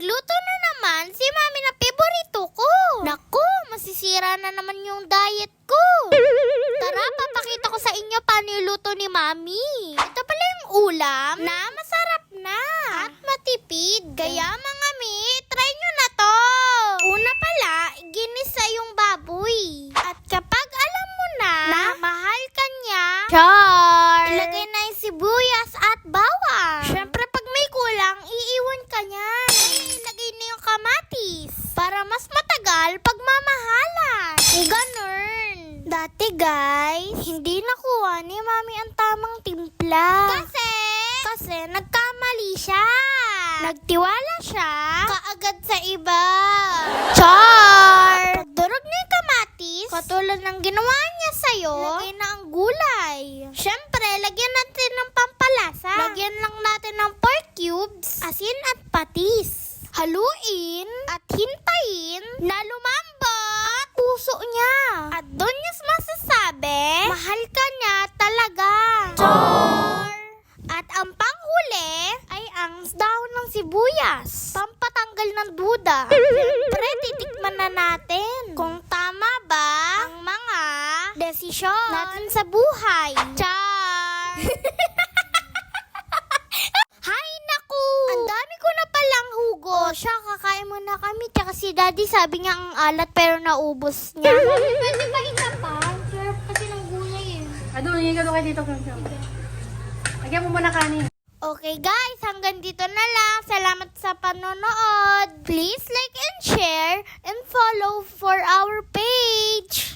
Nagluto na naman si mami na paborito ko. Naku, masisira na naman yung diet ko. Tara, papakita ko sa inyo paano yung luto ni mami. Ito pala yung ulam na masarap na at matipid. Kaya mga mi, try nyo na to. Una pala, ginisa yung baboy. At kapag alam mo na, na mahal ka niya, char! Ilagay na yung sibuyas kamatis para mas matagal pagmamahalan. Ganun. Dati guys, hindi nakuha ni mami ang tamang timpla. Kasi? Kasi nagkamali siya. Nagtiwala siya kaagad sa iba. Char! Pagdurog niya yung kamatis, katulad ng ginawa niya sa'yo, lagay na ang gulay. Siyempre, lagyan natin ng pampalasa. Lagyan lang natin ng pork cubes, asin at patis. Haluin at hintayin na lumambot puso niya. At doon niya masasabi, mahal ka niya talaga. Char! At ang panghuli ay ang dahon ng sibuyas. Pampatanggal ng duda. Siyempre, titikman na natin kung tama ba ang mga desisyon natin sa buhay. Char! O siya, kakain mo na kami. Tsaka si daddy sabi niya ang alat pero naubos niya. Pwede ba isa pa? Sarap kasi ng gulay eh. Ado, hingin ka doon kayo dito. Lagyan mo muna kanin. Okay guys, hanggang dito na lang. Salamat sa panonood. Please like and share and follow for our page.